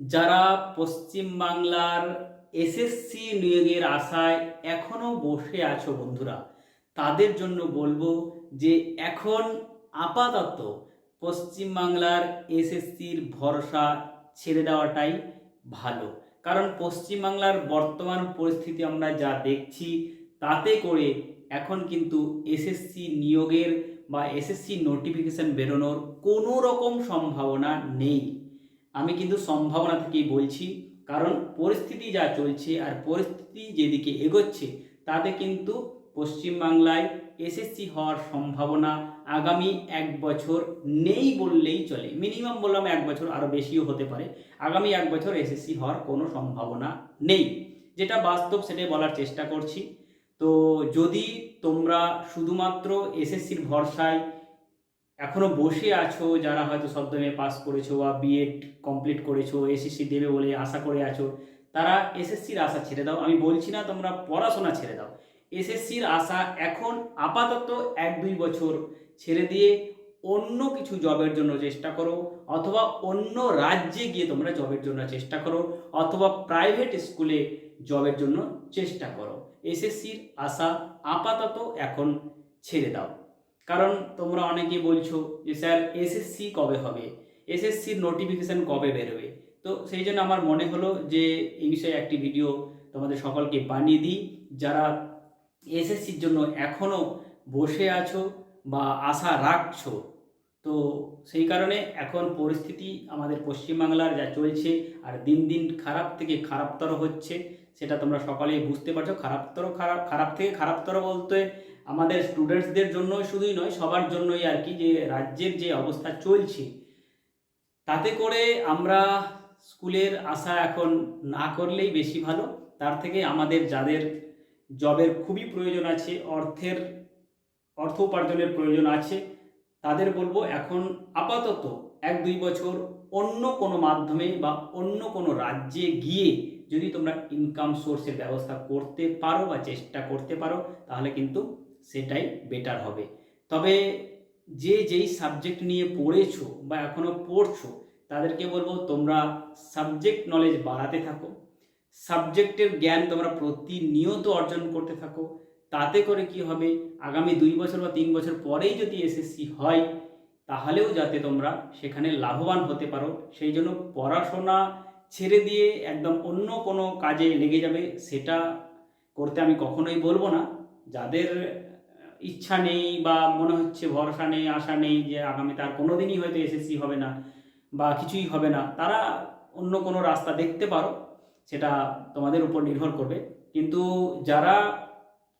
যারা পশ্চিম বাংলার এসএসসি নিয়োগের আশায় এখনও বসে আছো বন্ধুরা, তাদের জন্য বলব যে এখন আপাতত পশ্চিম বাংলার এসএসসির ভরসা ছেড়ে দেওয়াটাই ভালো। কারণ পশ্চিম বাংলার বর্তমান পরিস্থিতি আমরা যা দেখছি, তাতে করে এখন কিন্তু এসএসসি নিয়োগের বা এসএসসি নোটিফিকেশন বেরোনোর কোনো রকম সম্ভাবনা নেই। আমি কিন্তু সম্ভাবনা থেকেই বলছি, কারণ পরিস্থিতি যা চলছে আর পরিস্থিতি যেদিকে এগোচ্ছে, তাতে কিন্তু পশ্চিমবাংলায় এসএসসি হওয়ার সম্ভাবনা আগামী এক বছর নেই বললেই চলে। মিনিমাম বললাম এক বছর আরও বেশিও হতে পারে। আগামী এক বছর এসএসসি হওয়ার কোনো সম্ভাবনা নেই। যেটা বাস্তব সেটাই বলার চেষ্টা করছি। তো যদি তোমরা শুধুমাত্র এসএসসির ভরসায় এখনও বসে আছো, যারা হয়তো সদ্যমে পাস করেছ বা বিএড কমপ্লিট করেছ এসএসসি দেবে বলে আশা করে আছো, তারা এসএসসির আশা ছেড়ে দাও। আমি বলছি না তোমরা পড়াশোনা ছেড়ে দাও। এসএসসির আশা এখন আপাতত এক দুই বছর ছেড়ে দিয়ে অন্য কিছু জবের জন্য চেষ্টা করো, অথবা অন্য রাজ্যে গিয়ে তোমরা জবের জন্য চেষ্টা করো, অথবা প্রাইভেট স্কুলে জবের জন্য চেষ্টা করো। এসএসসির আশা আপাতত এখন ছেড়ে দাও। কারণ তোমরা অনেকেই বলছো যে, স্যার এসএসসি কবে হবে? এসএসসির নোটিফিকেশান কবে বেরোবে? তো সেই জন্য আমার মনে হলো যে, এই বিষয়ে একটি ভিডিও তোমাদের সকলকে বানিয়ে দিই। যারা এসএসসির জন্য এখনও বসে আছো বা আশা রাখছো, তো সেই কারণে এখন পরিস্থিতি আমাদের পশ্চিমবাংলার যা চলছে, আর দিন দিন খারাপ থেকে খারাপতর হচ্ছে। সেটা তোমরা সকলেই বুঝতে পারছ। খারাপতর খারাপ খারাপ থেকে খারাপতর বলতে আমাদের স্টুডেন্টসদের জন্য শুধুই নয়, সবার জন্যই আর কি যে রাজ্যের যে অবস্থা চলছে। তাতে করে আমরা স্কুলের আশা এখন না করলেই বেশি ভালো। তার থেকে আমাদের যাদের জবের খুবই প্রয়োজন আছে, অর্থের, অর্থ উপার্জনের প্রয়োজন আছে, তাদের বলব এখন আপাতত এক দুই বছর অন্য কোনো মাধ্যমে বা অন্য কোনো রাজ্যে গিয়ে যদি তোমরা ইনকাম সোর্সের ব্যবস্থা করতে পারো বা চেষ্টা করতে পারো, তাহলে কিন্তু সেটাই বেটার হবে। তবে যে যেই সাবজেক্ট নিয়ে পড়েছো বা এখনও পড়ছো, তাদেরকে বলব তোমরা সাবজেক্ট নলেজ বাড়াতে থাকো। সাবজেক্টের জ্ঞান তোমরা প্রতিনিয়ত অর্জন করতে থাকো। তাতে করে কি হবে? আগামী দুই বছর বা তিন বছর পরেই যদি এসএসসি হয়, তাহলেও যাতে তোমরা সেখানে লাভবান হতে পারো। সেই জন্য পড়াশোনা ছেড়ে দিয়ে একদম অন্য কোনো কাজে লেগে যাবে, সেটা করতে আমি কখনোই বলব না। যাদের ইচ্ছা নেই বা মনে হচ্ছে ভরসা নেই, আশা নেই যে আগামীতে আর কোনো দিনই হয়তো এসএসসি হবে না বা কিছুই হবে না, তারা অন্য কোনো রাস্তা দেখতে পারো, সেটা তোমাদের উপর নির্ভর করবে। কিন্তু যারা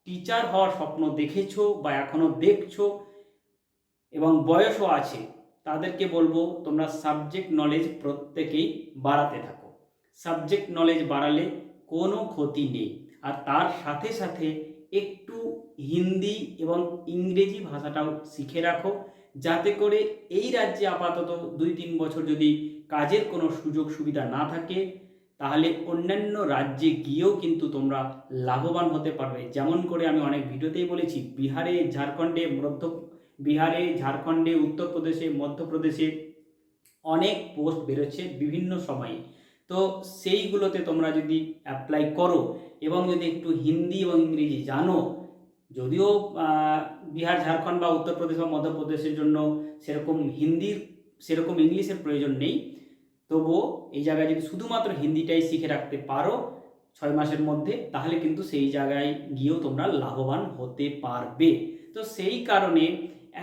টিচার হওয়ার স্বপ্ন দেখেছ বা এখনও দেখছ এবং বয়সও আছে, তাদেরকে বলব তোমরা সাবজেক্ট নলেজ প্রত্যেকেই বাড়াতে থাকো। সাবজেক্ট নলেজ বাড়ালে কোনো ক্ষতি নেই। আর তার সাথে সাথে একটু হিন্দি এবং ইংরেজি ভাষাটাও শিখে রাখো। যাতে করে এই রাজ্যে আপাতত দুই তিন বছর যদি কাজের কোনো সুযোগ সুবিধা না থাকে, তাহলে অন্যান্য রাজ্যে গিয়েও কিন্তু তোমরা লাভবান হতে পারবে। যেমন করে আমি অনেক ভিডিওতেই বলেছি, বিহারে, ঝাড়খণ্ডে, মধ্য, বিহারে, ঝাড়খণ্ডে, উত্তরপ্রদেশে, মধ্যপ্রদেশে অনেক পোস্ট বেরোচ্ছে বিভিন্ন সময়ে। তো সেইগুলোতে তোমরা যদি অ্যাপ্লাই করো এবং যদি একটু হিন্দি এবং ইংরেজি জানো, যদিও বিহার, ঝাড়খণ্ড বা উত্তরপ্রদেশ বা মধ্যপ্রদেশের জন্য সেরকম হিন্দির, সেরকম ইংলিশের প্রয়োজন নেই। তবুও এই জায়গায় যদি শুধুমাত্র হিন্দিটাই শিখে রাখতে পারো ছয় মাসের মধ্যে, তাহলে কিন্তু সেই জায়গায় গিয়েও তোমরা লাভবান হতে পারবে। তো সেই কারণে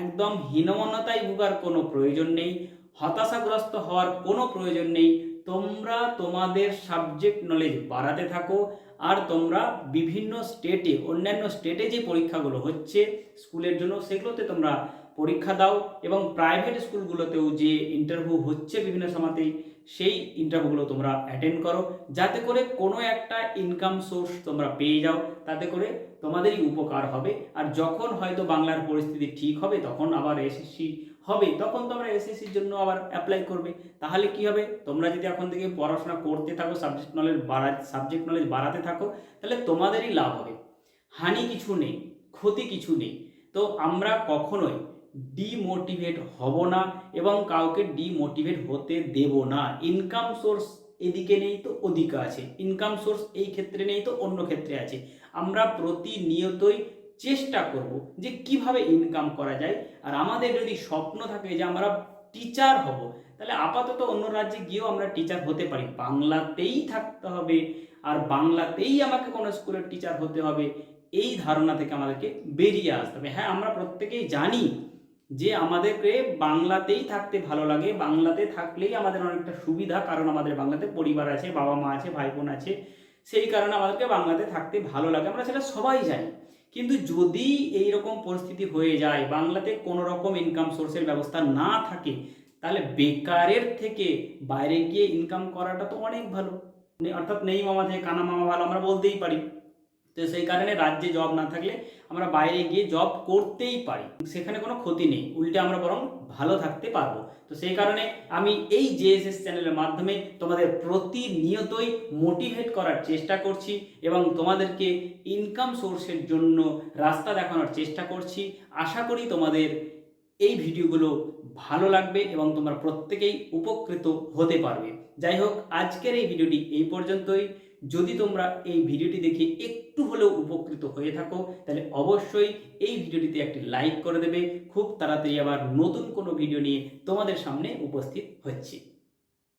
একদম হীনমন্যতায় ভোগার কোনো প্রয়োজন নেই, হতাশাগ্রস্ত হওয়ার কোনো প্রয়োজন নেই তোমরা তোমাদের সাবজেক্ট নলেজ বাড়াতে থাকো, আর তোমরা বিভিন্ন স্টেটে অন্যান্য স্টেটে যে পরীক্ষাগুলো হচ্ছে, স্কুলের জন্য সেগুলোতে তোমরা পরীক্ষা দাও এবং প্রাইভেট স্কুলগুলোতেও যে ইন্টারভিউ হচ্ছে বিভিন্ন সময়তেই, সেই ইন্টারভিউগুলো তোমরা অ্যাটেন্ড করো। যাতে করে কোনো একটা ইনকাম সোর্স তোমরা পেয়ে যাও, তাতে করে তোমাদেরই উপকার হবে। আর যখন হয়তো বাংলার পরিস্থিতি ঠিক হবে, তখন আবার এসএসসি হবে, তখন তোমরা এসএসসির জন্য আবার অ্যাপ্লাই করবে। তাহলে কি হবে? তোমরা যদি এখন থেকে পড়াশোনা করতে থাকো সাবজেক্ট নলেজ বাড়া সাবজেক্ট নলেজ বাড়াতে থাকো, তাহলে তোমাদেরই লাভ হবে। হানি কিছু নেই, ক্ষতি কিছু নেই। তো আমরা কখনোই ডিমোটিভেট হব না এবং কাউকে ডিমোটিভেট হতে দেব না। ইনকাম সোর্স এদিকে নেই তো ওদিকে আছে। ইনকাম সোর্স এই ক্ষেত্রে নেই তো অন্য ক্ষেত্রে আছে। আমরা প্রতিনিয়তই চেষ্টা করব যে কীভাবে ইনকাম করা যায়। আর আমাদের যদি স্বপ্ন থাকে যে আমরা টিচার হব, তাহলে আপাতত অন্য রাজ্যে গিয়েও আমরা টিচার হতে পারি। বাংলাতেই থাকতে হবে, আর বাংলাতেই আমাকে কোনো স্কুলের টিচার হতে হবে, এই ধারণা থেকে আমাদেরকে বেরিয়ে আসতে হবে। হ্যাঁ আমরা প্রত্যেকেই জানি যে আমাদেরকে বাংলাতেই থাকতে ভালো লাগে। বাংলাতে থাকলেই আমাদের অনেকটা সুবিধা, কারণ আমাদের বাংলাতে পরিবার আছে, বাবা মা আছে, ভাই বোন আছে। সেই কারণে আমাদেরকে বাংলাতে থাকতে ভালো লাগে। আমরা সেটা সবাই জানি। কিন্তু যদি এই রকম পরিস্থিতি হয়ে যায়, বাংলাতে কোনো রকম ইনকাম সোর্সের ব্যবস্থা না থাকে, তাহলে বেকারের থেকে বাইরে গিয়ে ইনকাম করাটা তো অনেক ভালো। অর্থাৎ নেই মামা থেকে কানা মামা ভালো আমরা বলতেই পারি। তো সেই কারণে রাজ্যে জব না থাকলে আমরা বাইরে গিয়ে জব করতেই পারি। সেখানে কোনো ক্ষতি নেই। উল্টে আমরা বরং ভালো থাকতে পারব। তো সেই কারণে আমি এই জেএসএস চ্যানেলের মাধ্যমে তোমাদের প্রতিনিয়তই মোটিভেট করার চেষ্টা করছি এবং তোমাদেরকে ইনকাম সোর্সের জন্য রাস্তা দেখানোর চেষ্টা করছি। আশা করি তোমাদের এই ভিডিওগুলো ভালো লাগবে এবং তোমরা প্রত্যেকেই উপকৃত হতে পারবে। যাই হোক, আজকের এই ভিডিওটি এই পর্যন্তই। যদি তোমরা এই ভিডিওটি দেখে একটু হলেও উপকৃত হয়ে থাকো, তাহলে অবশ্যই এই ভিডিওটিতে একটি লাইক করে দেবে। খুব তাড়াতাড়ি আবার নতুন কোনো ভিডিও নিয়ে তোমাদের সামনে উপস্থিত হচ্ছে।